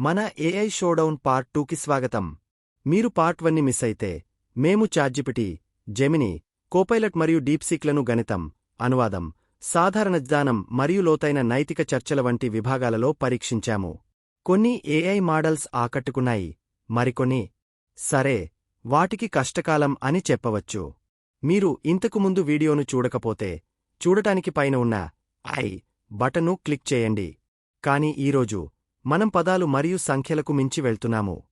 మన AI showdown part టూకి స్వాగతం. మీరు పార్ట్ వన్ని మిస్ అయితే మేము చార్జిపిటి జెమిని కోపైలట్ మరియు డీప్సీక్లను గణితం అనువాదం సాధారణ జ్ఞానం మరియు లోతైన నైతిక చర్చల వంటి విభాగాలలో పరీక్షించాము. కొన్ని ఏఐ మోడల్స్ ఆకట్టుకున్నాయి. మరికొన్ని. సరే వాటికి కష్టకాలం అని చెప్పవచ్చు. మీరు ఇంతకుముందు వీడియోను చూడకపోతే చూడటానికి పైన ఉన్న ఐ బటను క్లిక్ చేయండి. కాని ఈరోజు మనం పదాలు మరియు సంఖ్యలకు మించి వెళ్తున్నాము.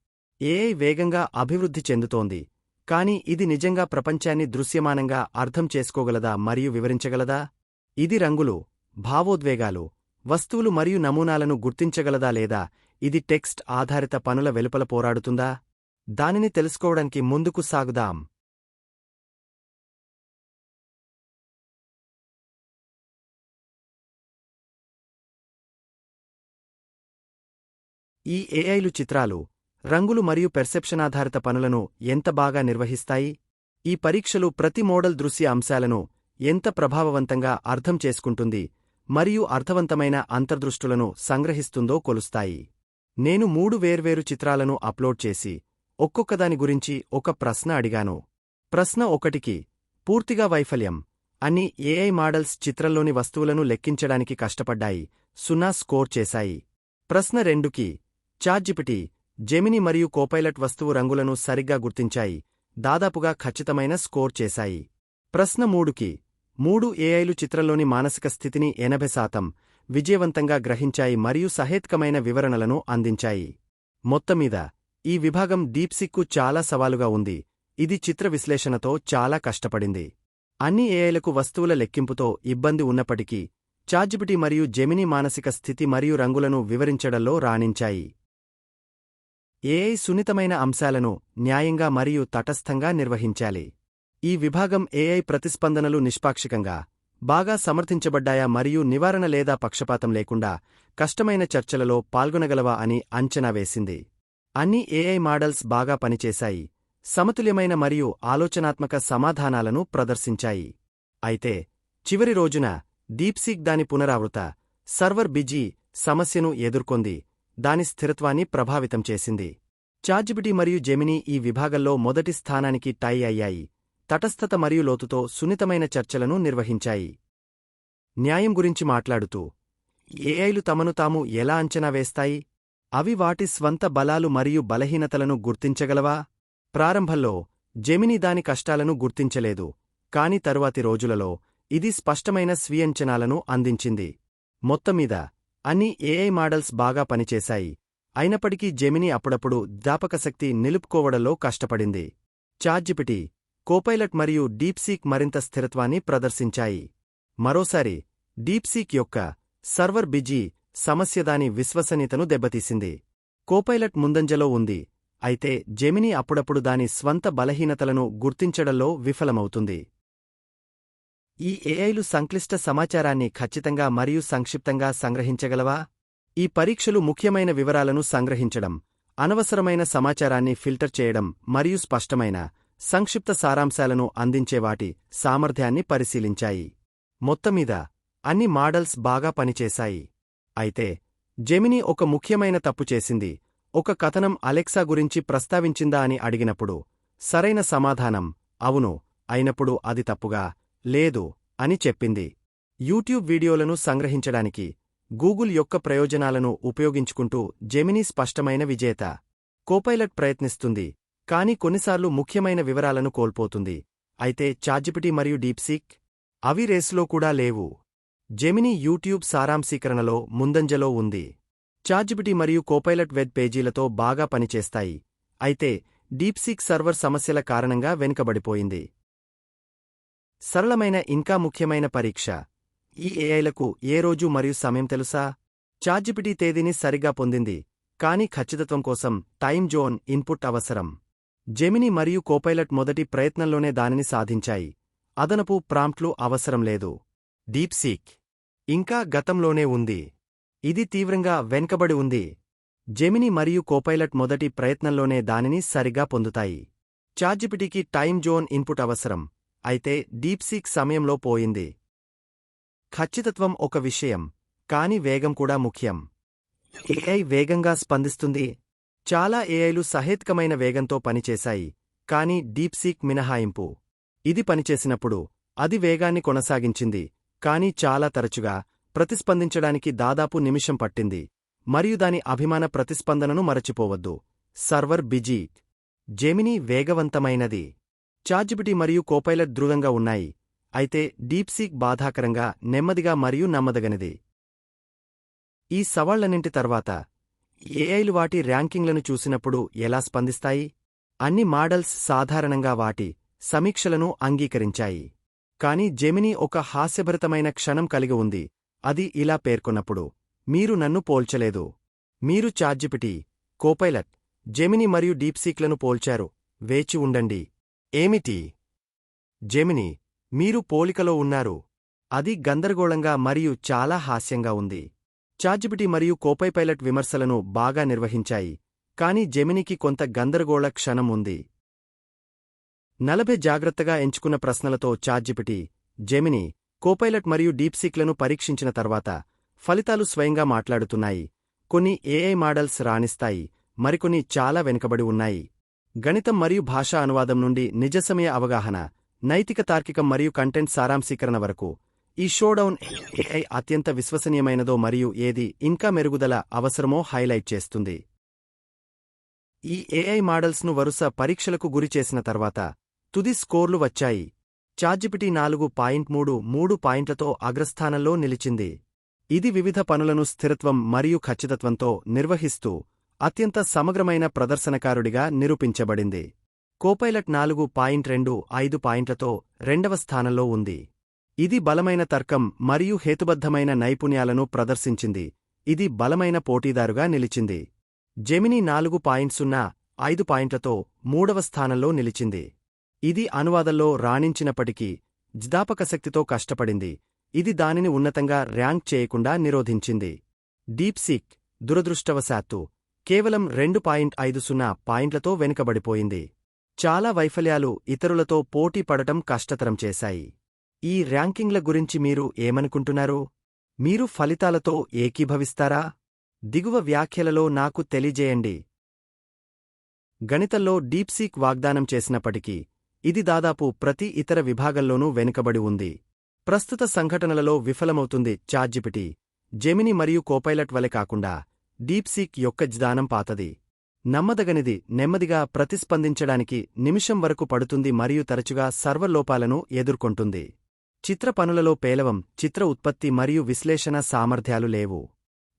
ఏఐ వేగంగా అభివృద్ధి చెందుతోంది. కాని ఇది నిజంగా ప్రపంచాన్ని దృశ్యమానంగా అర్థం చేసుకోగలదా మరియు వివరించగలదా? ఇది రంగులు భావోద్వేగాలు వస్తువులు మరియు నమూనాలను గుర్తించగలదా లేదా? ఇది టెక్స్ట్ ఆధారిత పనుల వెలుపల పోరాడుతుందా? దానిని తెలుసుకోవడానికి ముందుకు సాగుదాం. ఈ ఏఐలు చిత్రాలు రంగులు మరియు పెర్సెప్షన్ ఆధారిత పనులను ఎంత బాగా నిర్వహిస్తాయి? ఈ పరీక్షలు ప్రతి మోడల్ దృశ్య అంశాలను ఎంత ప్రభావవంతంగా అర్థం చేసుకుంటుంది మరియు అర్థవంతమైన అంతర్దృష్టులను సంగ్రహిస్తుందో కొలుస్తాయి. నేను మూడు వేర్వేరు చిత్రాలను అప్లోడ్ చేసి ఒక్కొక్కదాని గురించి ఒక ప్రశ్న అడిగాను. ప్రశ్న ఒకటికి పూర్తిగా వైఫల్యం అన్ని ఏఐ మోడల్స్ చిత్రంలోని వస్తువులను లెక్కించడానికి కష్టపడ్డాయి సున్నా స్కోర్ చేశాయి. ప్రశ్న రెండుకి చార్జిపిటీ జెమిని మరియు కోపైలట్ వస్తువు రంగులను సరిగ్గా గుర్తించాయి దాదాపుగా ఖచ్చితమైన స్కోర్ చేశాయి. ప్రశ్న మూడుకి మూడు ఏఐలు చిత్రంలోని మానసిక స్థితిని ఎనభై శాతం విజయవంతంగా గ్రహించాయి మరియు సహేత్కమైన వివరణలను అందించాయి. మొత్తమీద ఈ విభాగం డీప్సిక్కు చాలా సవాలుగా ఉంది ఇది చిత్ర విశ్లేషణతో చాలా కష్టపడింది. అన్ని ఏఐలకు వస్తువుల లెక్కింపుతో ఇబ్బంది ఉన్నప్పటికీ చార్జిపిటీ మరియు జెమిని మానసిక స్థితి మరియు రంగులను వివరించడంలో రాణించాయి. ఏఐ సున్నితమైన అంశాలను న్యాయంగా మరియు తటస్థంగా నిర్వహించాలి. ఈ విభాగం ఏఐ ప్రతిస్పందనలు నిష్పాక్షికంగా బాగా సమర్థించబడ్డాయా మరియు నివారణ లేదా పక్షపాతం లేకుండా కష్టమైన చర్చలలో పాల్గొనగలవా అని అంచనా వేసింది. అన్ని ఏఐ మోడల్స్ బాగా పనిచేశాయి సమతుల్యమైన మరియు ఆలోచనాత్మక సమాధానాలను ప్రదర్శించాయి. అయితే చివరి రోజున డీప్సీక్ దాని పునరావృత సర్వర్ బిజీ సమస్యను ఎదుర్కొంది. దాని స్థిరత్వాన్ని ప్రభావితం చేసింది. చార్జిబిటి మరియు జెమిని ఈ విభాగంలో మొదటి స్థానానికి టై అయ్యాయి. తటస్థత మరియు లోతుతో సున్నితమైన చర్చలను నిర్వహించాయి. న్యాయం గురించి మాట్లాడుతూ ఏఐలు తమను తాము ఎలా అంచనా వేస్తాయి? అవి వాటి స్వంత బలాలు మరియు బలహీనతలను గుర్తించగలవా? ప్రారంభంలో జెమిని దాని కష్టాలను గుర్తించలేదు కాని తరువాతి రోజులలో ఇది స్పష్టమైన స్వీయంచనాలను అందించింది. మొత్తమీద అన్ని ఏఐ మోడల్స్ బాగా పనిచేశాయి. అయినప్పటికీ జెమిని అప్పుడప్పుడు జ్ఞాపకశక్తి నిలుపుకోవడంలో కష్టపడింది. చార్జిపిటి కోపైలట్ మరియు డీప్సీక్ మరింత స్థిరత్వాన్ని ప్రదర్శించాయి. మరోసారి డీప్సీక్ యొక్క సర్వర్ బిజీ సమస్య దాని విశ్వసనీయతను దెబ్బతీసింది. కోపైలట్ ముందంజలో ఉంది. అయితే జెమిని అప్పుడప్పుడు దాని స్వంత బలహీనతలను గుర్తించడంలో విఫలమవుతుంది. ఈ ఏఐలు సంక్లిష్ట సమాచారాన్ని ఖచ్చితంగా మరియు సంక్షిప్తంగా సంగ్రహించగలవా? ఈ పరీక్షలు ముఖ్యమైన వివరాలను సంగ్రహించడం అనవసరమైన సమాచారాన్ని ఫిల్టర్ చేయడం మరియు స్పష్టమైన సంక్షిప్త సారాంశాలను అందించే వాటి సామర్థ్యాన్ని పరిశీలించాయి. మొత్తమీద అన్ని మాడల్స్ బాగా పనిచేశాయి. అయితే జెమిని ఒక ముఖ్యమైన తప్పు చేసింది. ఒక కథనం అలెక్సా గురించి ప్రస్తావించిందా అని అడిగినప్పుడు సరైన సమాధానం అవును అయినప్పుడు అది తప్పుగా లేదు అని చెప్పింది. యూట్యూబ్ వీడియోలను సంగ్రహించడానికి గూగుల్ యొక్క ప్రయోజనాలను ఉపయోగించుకుంటూ జెమినీ స్పష్టమైన విజేత. కోపైలట్ ప్రయత్నిస్తుంది కాని కొన్నిసార్లు ముఖ్యమైన వివరాలను కోల్పోతుంది. అయితే చార్జిపిటి మరియు డీప్సీక్ అవి రేసులో కూడా లేవు. జెమినీ యూట్యూబ్ సారాంశీకరణలో ముందంజలో ఉంది. చార్జిపిటి మరియు కోపైలట్ వెబ్ పేజీలతో బాగా పనిచేస్తాయి. అయితే డీప్సీక్ సర్వర్ సమస్యల కారణంగా వెనుకబడిపోయింది. సరళమైన ఇంకా ముఖ్యమైన పరీక్ష. ఈ ఏఐలకు ఏ రోజు మరియు సమయం తెలుసా? చార్జిపిటి తేదీని సరిగా పొందింది. కాని ఖచ్చితత్వం కోసం టైం జోన్ ఇన్పుట్ అవసరం. జెమిని మరియు కోపైలట్ మొదటి ప్రయత్నంలోనే దానిని సాధించాయి. అదనపు ప్రాంప్ట్లు అవసరం లేదు. డీప్సీక్. ఇంకా గతంలోనే ఉంది. ఇది తీవ్రంగా వెనుకబడి ఉంది. జెమిని మరియు కోపైలట్ మొదటి ప్రయత్నంలోనే దానిని సరిగా పొందుతాయి. చార్జిపిటికి టైం జోన్ ఇన్పుట్ అవసరం. అయితే డీప్సీక్ సమయంలో పోయింది. ఖచ్చితత్వం ఒక విషయం కాని వేగం కూడా ముఖ్యం. ఏఐ వేగంగా స్పందిస్తుంది. చాలా ఏఐలు సహేత్కమైన వేగంతో పనిచేశాయి కాని డీప్సీక్ మినహాయింపు. ఇది పనిచేసినప్పుడు అది వేగాన్ని కొనసాగించింది కాని చాలా తరచుగా ప్రతిస్పందించడానికి దాదాపు నిమిషం పట్టింది. మరియు దాని అభిమాన ప్రతిస్పందనను మరచిపోవద్దు. Server busy. జెమినీ వేగవంతమైనది. చార్జిబిటి మరియు కోపైలట్ దృఢంగా ఉన్నాయి. అయితే డీప్సీక్ బాధాకరంగా నెమ్మదిగా మరియు నమ్మదగనిది. ఈ సవాళ్ళన్నింటి తర్వాత ఏఐలు వాటి ర్యాంకింగ్లను చూసినప్పుడు ఎలా స్పందిస్తాయి? అన్ని మాడల్స్ సాధారణంగా వాటి సమీక్షలను అంగీకరించాయి. కాని జెమినీ ఒక హాస్యభరితమైన క్షణం కలిగి ఉంది. అది ఇలా పేర్కొన్నప్పుడు మీరు నన్ను పోల్చలేదు. మీరు చార్జిపిటి కోపైలట్ జెమిని మరియు డీప్సీక్లను పోల్చారు. వేచి ఉండండి. ఏమిటి? జెమిని మీరు పోలికలో ఉన్నారు. అది గందరగోళంగా మరియు చాలా హాస్యంగా ఉంది. చార్జిపిటి మరియు కోపైపైలట్ విమర్శలను బాగా నిర్వహించాయి. కాని జెమినికి కొంత గందరగోళ క్షణం ఉంది. నలభై జాగ్రత్తగా ఎంచుకున్న ప్రశ్నలతో చార్జిపిటీ జెమిని కోపైలట్ మరియు డీప్సీక్లను పరీక్షించిన తర్వాత ఫలితాలు స్వయంగా మాట్లాడుతున్నాయి. కొన్ని ఏఐ మోడల్స్ రాణిస్తాయి. మరికొన్ని చాలా వెనుకబడి ఉన్నాయి. గణితం మరియు భాషా అనువాదం నుండి నిజసమయ అవగాహన నైతిక తార్కికం మరియు కంటెంట్ సారాంశీకరణ వరకు. ఈ షోడౌన్ ఏఐ అత్యంత విశ్వసనీయమైనదో మరియు ఏది ఇంకా మెరుగుదల అవసరమో హైలైట్ చేస్తుంది. ఈ ఏఐ మోడల్స్ను వరుస పరీక్షలకు గురిచేసిన తర్వాత తుది స్కోర్లు వచ్చాయి. చార్జిపిటి నాలుగు పాయింట్ మూడు మూడు పాయింట్లతో అగ్రస్థానంలో నిలిచింది. ఇది వివిధ పనులను స్థిరత్వం మరియు ఖచ్చితత్వంతో నిర్వహిస్తూ అత్యంత సమగ్రమైన ప్రదర్శనకారుడిగా నిరూపించబడింది. కోపైలట్ నాలుగు పాయింట్ రెండు ఐదు పాయింట్లతో రెండవ స్థానంలో ఉంది. ఇది బలమైన తర్కం మరియు హేతుబద్ధమైన నైపుణ్యాలను ప్రదర్శించింది. ఇది బలమైన పోటీదారుగా నిలిచింది. జెమిని నాలుగు పాయింట్ సున్నా ఐదు పాయింట్లతో మూడవ స్థానంలో నిలిచింది. ఇది అనువాదంలో రాణించినప్పటికీ జ్ఞాపకశక్తితో కష్టపడింది. ఇది దానిని ఉన్నతంగా ర్యాంక్ చేయకుండా నిరోధించింది. డీప్సీక్ దురదృష్టవశాత్తు కేవలం రెండు పాయింట్ ఐదు సున్నా పాయింట్లతో వెనుకబడిపోయింది. చాలా వైఫల్యాలు ఇతరులతో పోటీ పడటం కష్టతరం చేశాయి. ఈ ర్యాంకింగ్ల గురించి మీరు ఏమనుకుంటున్నారు? మీరు ఫలితాలతో ఏకీభవిస్తారా? దిగువ వ్యాఖ్యలలో నాకు తెలియజేయండి. గణితంలో డీప్సీక్ వాగ్దానం చేసినప్పటికీ ఇది దాదాపు ప్రతి ఇతర విభాగంలోనూ వెనుకబడి ఉంది. ప్రస్తుత సంఘటనలలో విఫలమవుతుంది చార్జిపిటి జెమిని మరియు కోపైలట్ వలె కాకుండా. డీప్సీక్ యొక్క జ్ఞానం పాతది. నమ్మదగనిది నెమ్మదిగా ప్రతిస్పందించడానికి నిమిషం వరకు పడుతుంది మరియు తరచుగా సర్వలోపాలను ఎదుర్కొంటుంది. చిత్ర పనులలో పేలవం చిత్ర ఉత్పత్తి మరియు విశ్లేషణ సామర్థ్యాలు లేవు.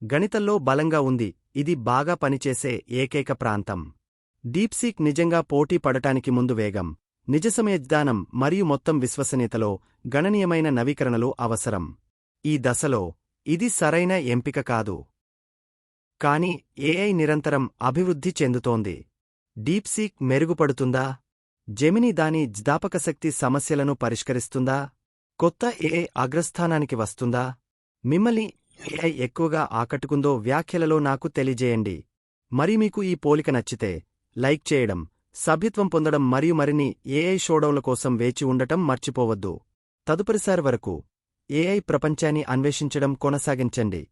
గణితంలో బలంగా ఉంది ఇది బాగా పనిచేసే ఏకైక ప్రాంతం. డీప్సీక్ నిజంగా పోటీ పడటానికి ముందు వేగం నిజసమయ జ్ఞానం మరియు మొత్తం విశ్వసనీయతలో గణనీయమైన నవీకరణలు అవసరం. ఈ దశలో ఇది సరైన ఎంపిక కాదు. కానీ ఏఐ నిరంతరం అభివృద్ధి చెందుతోంది. డీప్సీక్ మెరుగుపడుతుందా? జెమిని దాని జ్ఞాపకశక్తి సమస్యలను పరిష్కరిస్తుందా? కొత్త ఏఐ అగ్రస్థానానికి వస్తుందా? మిమ్మల్ని ఏఐ ఎక్కువగా ఆకట్టుకుందో వ్యాఖ్యలలో నాకు తెలియజేయండి. మరి మీకు ఈ పోలిక నచ్చితే లైక్ చేయడం సభ్యత్వం పొందడం మరియు మరిన్ని ఏఐ షోడౌన్ల కోసం వేచి ఉండటం మర్చిపోవద్దు. తదుపరిసారి వరకు ఏఐ ప్రపంచాన్ని అన్వేషించడం కొనసాగించండి.